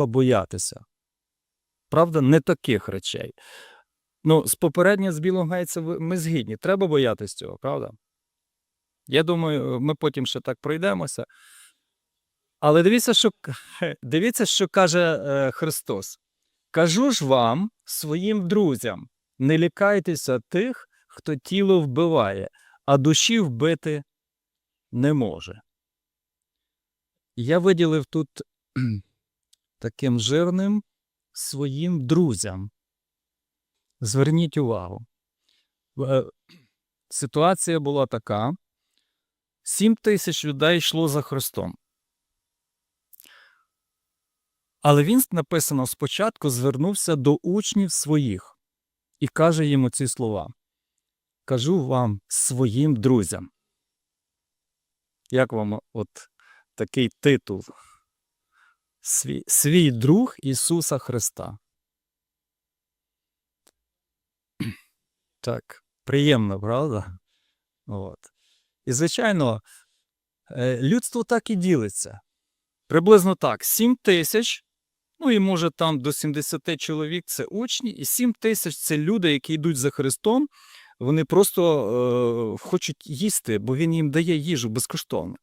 побоятися. Правда, не таких речей. Ну, з попереднього з білого гайця ми згідні. Треба боятися цього, правда? Я думаю, ми потім ще так пройдемося. Але дивіться, що, дивіться, що каже е, Христос. Кажу ж вам, своїм друзям, не лякайтеся тих, хто тіло вбиває, а душі вбити не може. Я виділив тут таким жирним своїм друзям. Зверніть увагу. Е, Ситуація була така: сім тисяч людей йшло за Христом. Але він написано спочатку звернувся до учнів своїх і каже йому ці слова: Кажу вам своїм друзям. Як вам от такий титул? Свій, свій друг Ісуса Христа. Так, приємно, правда? От. І, звичайно, е, людство так і ділиться. Приблизно так: 7 тисяч, ну і може там до 70 чоловік це учні, і 7 тисяч це люди, які йдуть за Христом. Вони просто е, хочуть їсти, бо він їм дає їжу безкоштовно.